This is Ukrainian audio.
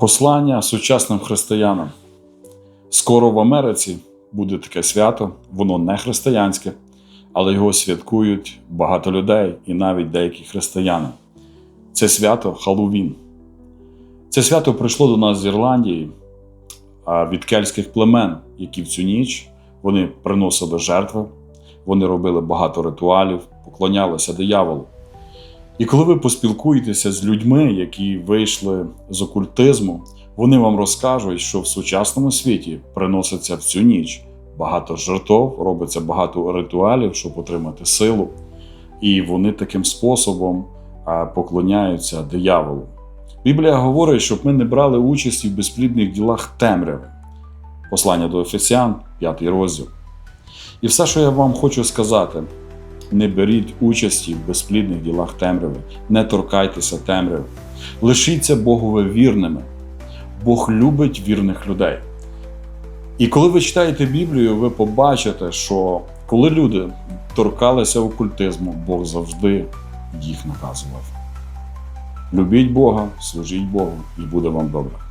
Послання сучасним християнам. Скоро в Америці буде таке свято, воно не християнське, але його святкують багато людей і навіть деякі християни. Це свято Халлоуін. Це свято прийшло до нас з Ірландії від кельтських племен, які в цю ніч вони приносили жертви, вони робили багато ритуалів, поклонялися дияволу. І коли ви поспілкуєтеся з людьми, які вийшли з окультизму, вони вам розкажуть, що в сучасному світі приноситься в цю ніч багато жертв, робиться багато ритуалів, щоб отримати силу. І вони таким способом поклоняються дияволу. Біблія говорить, щоб ми не брали участі в безплідних ділах темряви. Послання до Ефесян, 5 розділ. І все, що я вам хочу сказати, не беріть участі в безплідних ділах темряви, не торкайтеся темряви. Лишіться Богові вірними. Бог любить вірних людей. І коли ви читаєте Біблію, ви побачите, що коли люди торкалися окультизму, Бог завжди їх наказував. Любіть Бога, служіть Богу, і буде вам добре.